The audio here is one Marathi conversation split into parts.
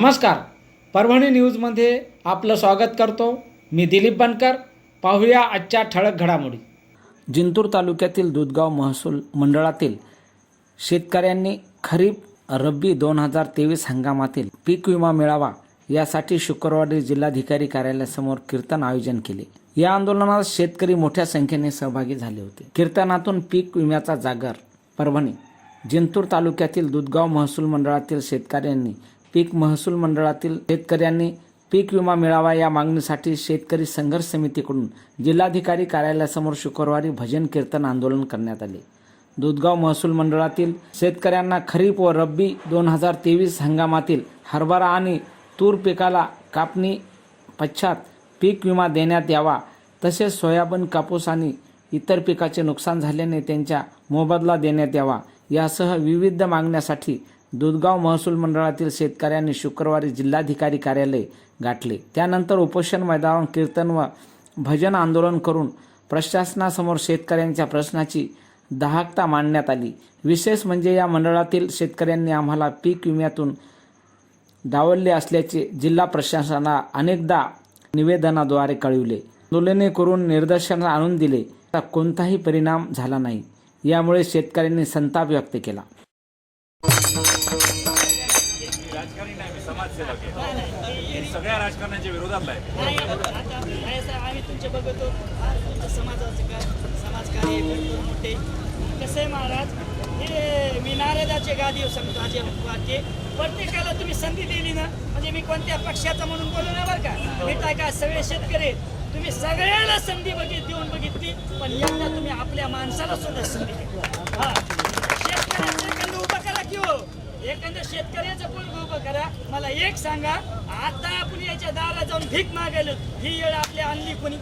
नमस्कार. परभणी न्यूजमध्ये आपलं स्वागत करतो. मी दिलीप बनकर. पाहूया आजच्या ठळक घडामोडी. जिंतूर तालुक्यातील दुधगाव महसूल मंडळातील शेतकऱ्यांनी खरीप रब्बी दोन हजार तेवीस हंगामातील पीक विमा मिळावा यासाठी शुक्रवारी जिल्हाधिकारी कार्यालयासमोर कीर्तन आयोजन केले. या आंदोलनात शेतकरी मोठ्या संख्येने सहभागी झाले होते. कीर्तनातून पीक विम्याचा जागर परभणी जिंतूर तालुक्यातील दुधगाव महसूल मंडळातील शेतकऱ्यांनी पीक महसूल मंडळातील शेतकऱ्यांनी पीक विमा मिळावा या मागणीसाठी शेतकरी संघर्ष समितीकडून जिल्हाधिकारी कार्यालयासमोर शुक्रवारी भजन कीर्तन आंदोलन करण्यात आले. दुधगाव महसूल मंडळातील शेतकऱ्यांना खरीप व रब्बी दोन हजार तेवीस हंगामातील हरभरा आणि तूर पिकाला कापणी पश्चात पीक विमा देण्यात यावा तसेच सोयाबीन कापूस आणि इतर पिकाचे नुकसान झाल्याने त्यांच्या मोबदला देण्यात यावा यासह विविध मागण्यासाठी दुधगाव महसूल मंडळातील शेतकऱ्यांनी शुक्रवारी जिल्हाधिकारी कार्यालय गाठले. त्यानंतर उपोषण मैदानावर कीर्तन व भजन आंदोलन करून प्रशासनासमोर शेतकऱ्यांच्या प्रश्नाची दाहकता मांडण्यात आली. विशेष म्हणजे या मंडळातील शेतकऱ्यांनी आम्हाला पीक विम्यातून डावलले असल्याचे जिल्हा प्रशासनाला अनेकदा निवेदनाद्वारे कळविले. आंदोलने करून निदर्शन आणून दिले. तर कोणताही परिणाम झाला नाही. यामुळे शेतकऱ्यांनी संताप व्यक्त केला. नाही मी सगळ्या राजकारणाच्या विरोधात आहे. आम्ही तुमचे बघतो. तुमचं समाजाचं का समाजकार्य मोठे. कसं आहे महाराज? हे मी नारदाचे गादी सांगतो अजय वाक्य. प्रत्येकाला तुम्ही संधी दिली ना म्हणजे मी कोणत्या पक्षाचा म्हणून बोलू नये बरं का? मी काय का सगळे शेतकरी तुम्ही सगळ्याला संधी बघित देऊन बघितली पण यंदा तुम्ही आपल्या माणसाला सुद्धा संधी दिली. हा. शेतकऱ्याचं उभं करा की हो. एखाद्या शेतकऱ्याचं पोरग उभं करा. मला एक सांगा आता आपण याच्या दारा जाऊन भीक मागायलो. ही येळ आपली आणली कोणी?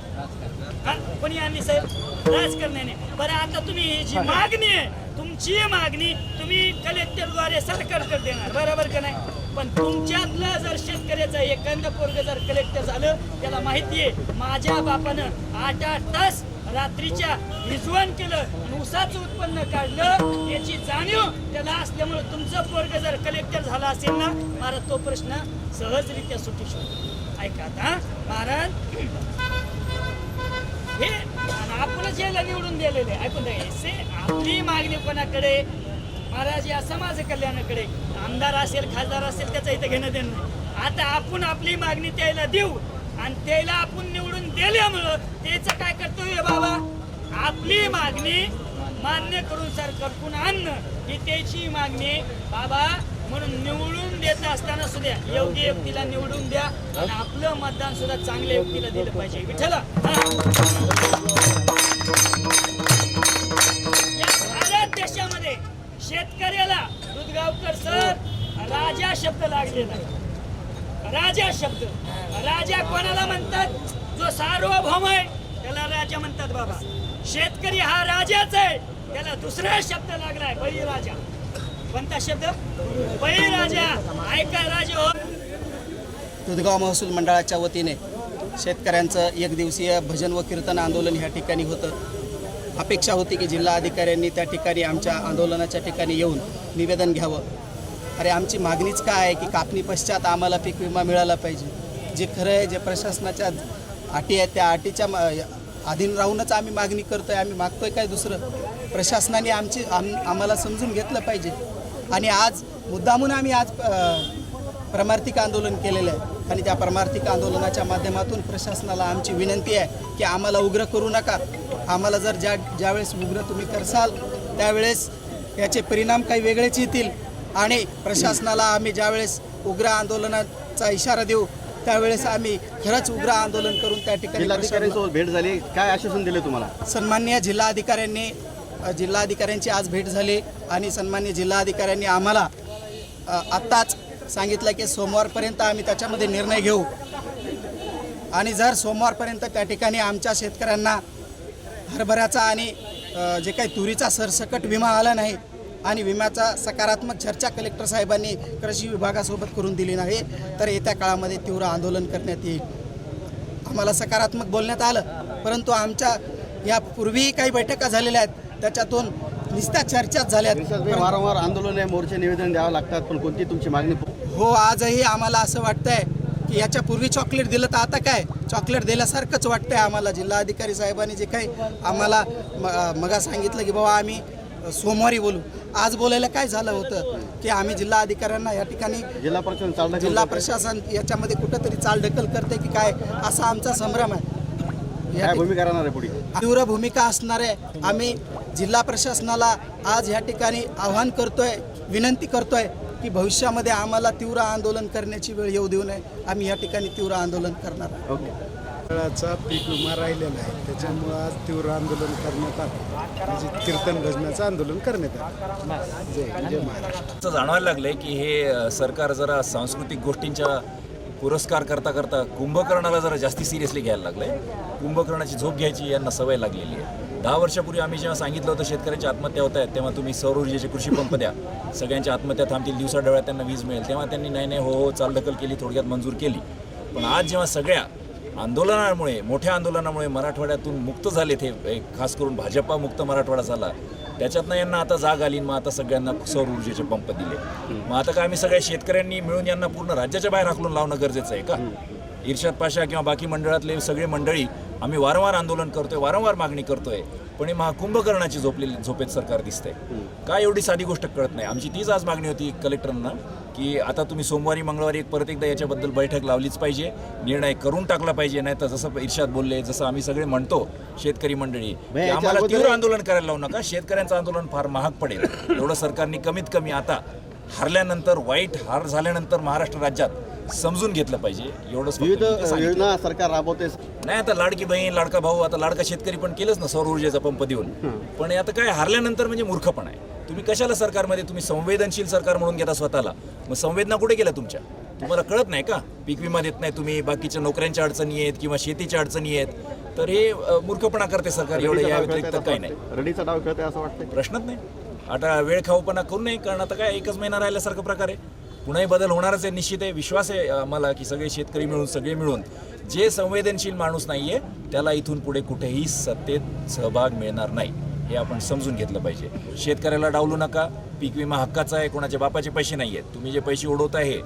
कोणी आणली साहेब? राजकारण्याने बरं आता तुम्ही ही जी मागणी आहे तुमची मागणी तुम्ही कलेक्टरद्वारे सरकारकडे देणार. बरोबर का नाही? पण तुमच्यातलं जर शेतकऱ्याचं एखादं पोरग जर कलेक्टर झालं त्याला माहिती आहे माझ्या बापानं आठ आठ तास रात्रीच्या हिजवण केलं आणि उत्पन्न काढलं याची जाणीव त्याला असल्यामुळे तुमचं पोरग जर कलेक्टर झाला असेल ना महाराज तो प्रश्न सहजरित्या सुटू शकतो. ऐका आता महाराज. हे आपणच याला निवडून दिलेले. ऐकून आपली मागणी कोणाकडे? महाराज या समाज कल्याणाकडे. आमदार असेल खासदार असेल त्याचं इथं घेणं देणं नाही. आता आपण आपली मागणी त्याला देऊ आणि त्याला आपण निवडून दिल्यामुळं त्याचं काय करतोय बाबा? आपली मागणी मान्य करून सरकारकडून आणणं ही त्याची मागणी आहे. बाबा म्हणून निवडून देत असताना सुद्धा योग्य व्यक्तीला निवडून द्या आणि आपलं मतदान सुद्धा चांगल्या व्यक्तीला दिलं पाहिजे. विठ्ठला या भारत देशामध्ये शेतकऱ्याला दुधगावकर सर राजा शब्द लागलेला राजा शब्द. राजा कोणाला म्हणतात? जो सार्वभौम आहे त्याला राजा म्हणतात बाबा. शेतकरी हा राजाच आहे. त्याला दुसरा शब्द लागलाय बळीराजा. कोणता शब्द? बळीराजा. ऐका राजा हो. दुधगाव महसूल मंडळाच्या वतीने शेतकऱ्यांचं एक दिवसीय भजन व कीर्तन आंदोलन ह्या ठिकाणी होतं. अपेक्षा होती की जिल्हा अधिकाऱ्यांनी त्या ठिकाणी आमच्या आंदोलनाच्या ठिकाणी येऊन निवेदन घ्यावं. अरे आमची मागणीच काय आहे की कापणी पश्चात आम्हाला पीक विमा मिळाला पाहिजे. जे खरं आहे जे प्रशासनाच्या अटी आहेत त्या अटीच्या अधीन राहूनच आम्ही मागणी करतोय आम्ही मागतोय काय दुसरं? प्रशासनाने आमची आम आम्हाला समजून घेतलं पाहिजे. आणि आज मुद्दामून आम्ही आज परमार्थिक आंदोलन केलेलं आहे. आणि त्या परमार्थिक आंदोलनाच्या माध्यमातून प्रशासनाला आमची विनंती आहे की आम्हाला उग्र करू नका. आम्हाला जर ज्या ज्यावेळेस उग्र तुम्ही करसाल त्यावेळेस याचे परिणाम काही वेगळेच येतील. आणि प्रशासनाला आम्ही ज्यावेळेस उग्र आंदोलनाचा इशारा देऊ त्यावेळेस आम्ही खरंच उग्र आंदोलन करून त्या ठिकाणी भेट झाली. काय आश्वासन दिले तुम्हाला? सन्माननीय जिल्हाधिकाऱ्यांनी जिल्हाधिकाऱ्यांची आज भेट झाली आणि सन्माननीय जिल्हाधिकाऱ्यांनी आम्हाला आत्ताच सांगितलं की सोमवारपर्यंत आम्ही त्याच्यामध्ये निर्णय घेऊ. आणि जर सोमवारपर्यंत त्या ठिकाणी आमच्या शेतकऱ्यांना हरभऱ्याचा आणि जे काही तुरीचा सरसकट विमा आला नाही आणि विम्याचा सकारात्मक चर्चा कलेक्टर साहेबांनी कृषी विभागासोबत करून दिली नाही तर येत्या काळामध्ये तीव्र आंदोलन करण्यात येईल. आम्हाला सकारात्मक बोलण्यात आलं परंतु आमच्या या पूर्वी काही बैठका झालेल्या आहेत त्याच्यातून नुसत्या चर्चाच झाल्यात वारंवार आंदोलन आहे मोर्चे निवेदन द्यावं लागतात पण कोणती तुमची मागणी? हो आजही आम्हाला असं वाटतंय की याच्यापूर्वी चॉकलेट दिलं तर आता काय? चॉकलेट दिल्यासारखंच वाटतंय आम्हाला. जिल्हाधिकारी साहेबांनी जे काही आम्हाला मगा सांगितलं की बाबा आम्ही सोमवारी बोलू. आज बोलायला काय झालं होतं की आम्ही जिल्हा अधिकाऱ्यांना या ठिकाणी जिल्हा चालना जिल्हा प्रशासन याच्यामध्ये कुठंतरी चालढकल करते की काय असा आमचा संभ्रम आहे. तीव्र भूमिका असणार आहे. आम्ही जिल्हा प्रशासनाला आज या ठिकाणी आव्हान करतोय विनंती करतोय की भविष्यामध्ये आम्हाला तीव्र आंदोलन करण्याची वेळ येऊ देऊ नये. आम्ही या ठिकाणी तीव्र आंदोलन करणार आहोत. ओके चा पीक विमा राहिलेला आहे. त्याच्यामुळं आज तीव्र आंदोलन करण्यात आलं. म्हणजे कीर्तन भजनाचं आंदोलन करण्यात आलं. जय जय महाराष्ट्र. असं जाणवायला लागलंय की हे सरकार जरा सांस्कृतिक गोष्टींच्या पुरस्कार करता करता कुंभकर्णाला जरा जास्ती सिरियसली घ्यायला लागलंय. कुंभकर्णाची झोप घ्यायची यांना सवय लागलेली आहे. दहा वर्षापूर्वी आम्ही जेव्हा सांगितलं होतं शेतकऱ्यांच्या आत्महत्या होत आहेत तेव्हा तुम्ही सौर ऊर्जेचे कृषी पंप द्या. सगळ्यांच्या आत्महत्या थांबतील दिवसा डोळ्यात त्यांना वीज मिळेल. तेव्हा त्यांनी नाही नाही हो हो चालढकल केली थोडक्यात मंजूर केली. पण आज जेव्हा सगळ्या आंदोलनामुळे मोठ्या आंदोलनामुळे मराठवाड्यातून मुक्त झाले ते खास करून भाजपा मुक्त मराठवाडा झाला. त्याच्यातनं यांना आता जाग आली मग आता सगळ्यांना सौर ऊर्जेचे पंप दिले. मग आता काय आम्ही सगळ्या शेतकऱ्यांनी मिळून यांना पूर्ण राज्याच्या बाहेर हाकलून लावणं गरजेचं आहे का? इर्षाद पाशा किंवा बाकी मंडळातले सगळे मंडळी आम्ही वारंवार आंदोलन करतोय वारंवार मागणी करतोय. पण हे महा कुंभकर्णाची झोपलेली झोपेत सरकार दिसतंय. काय एवढी साधी गोष्ट कळत नाही. आमची तीच आज मागणी होती कलेक्टरांना की आता तुम्ही सोमवारी मंगळवारी एक परत एकदा याच्याबद्दल बैठक लावलीच पाहिजे निर्णय करून टाकला पाहिजे नाही तर जसं इर्षाद बोलले जसं आम्ही सगळे म्हणतो शेतकरी मंडळी आम्हाला तीव्र आंदोलन करायला लावू नका. शेतकऱ्यांचं आंदोलन फार महाग पडेल. एवढं सरकारने कमीत कमी आता हारल्यानंतर वाईट हार झाल्यानंतर महाराष्ट्र राज्यात समजून घेतलं पाहिजे. एवढंच विविध. योजना सरकार राबवते. नाही आता लाडकी बहीण लाडका भाऊ आता लाडका शेतकरी पण केलंच ना सौर ऊर्जेचा पंप देऊन. पण आता काय हारल्यानंतर म्हणजे मूर्खपणा आहे. तुम्ही कशाला सरकारमध्ये तुम्ही संवेदनशील सरकार म्हणून घेता स्वतःला? मग संवेदना कुठे गेल्या तुमच्या? तुम्हाला कळत नाही का? पीक विमा देत नाही तुम्ही बाकीच्या नोकऱ्यांच्या अडचणी आहेत किंवा शेतीच्या अडचणी आहेत. तर हे मूर्खपणा करते सरकार एवढं या व्यतिरिक्त काही नाही. रडीचा डाव खेळतंय असं वाटतंय. प्रश्नच नाही. आता वेळ खाऊपणा करू नये कारण आता काय एकच महिना राहिल्यासारखा प्रकार आहे. पुन्हाही बदल होणारच आहे निश्चित आहे. विश्वास आहे आम्हाला की सगळे शेतकरी मिळून सगळे मिळून जे संवेदनशील माणूस नाहीये त्याला इथून पुढे कुठेही सत्तेत सहभाग मिळणार नाही. हे आपण समजून घेतलं पाहिजे. शेतकऱ्याला डावलू नका. पीक विमा हक्काचा आहे कोणाच्या बापाचे पैसे नाही आहेत तुम्ही जे पैसे उडवत आहे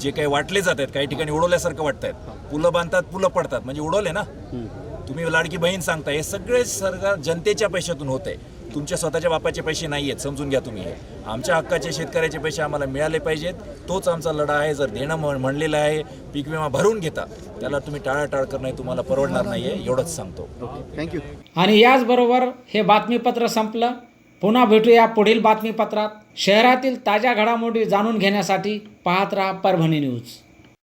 जे काही वाटले जात आहेत काही ठिकाणी उडवल्यासारखं वाटत आहेत पुलं बांधतात पुलं पडतात. म्हणजे उडवले ना? तुम्ही लाडकी बहीण सांगता हे सगळे सरकार जनतेच्या पैशातून होते तुमच्या स्वतःच्या बापाचे पैसे नाही आहेत समजून घ्या तुम्ही. हे आमच्या हक्काचे शेतकऱ्याचे पैसे आम्हाला मिळाले पाहिजेत. तोच आमचा लढा आहे. जर देणं म्हण- म्हणलेलं आहे पीक विमा भरून घेता त्याला तुम्ही टाळाटाळ करणं तुम्हाला परवडणार नाही आहे एवढंच सांगतो. थँक्यू आणि याचबरोबर हे बातमीपत्र संपलं. पुन्हा भेटूया पुढील बातमीपत्रात. शहरातील ताज्या घडामोडी जाणून घेण्यासाठी पाहत राहा परभणी न्यूज.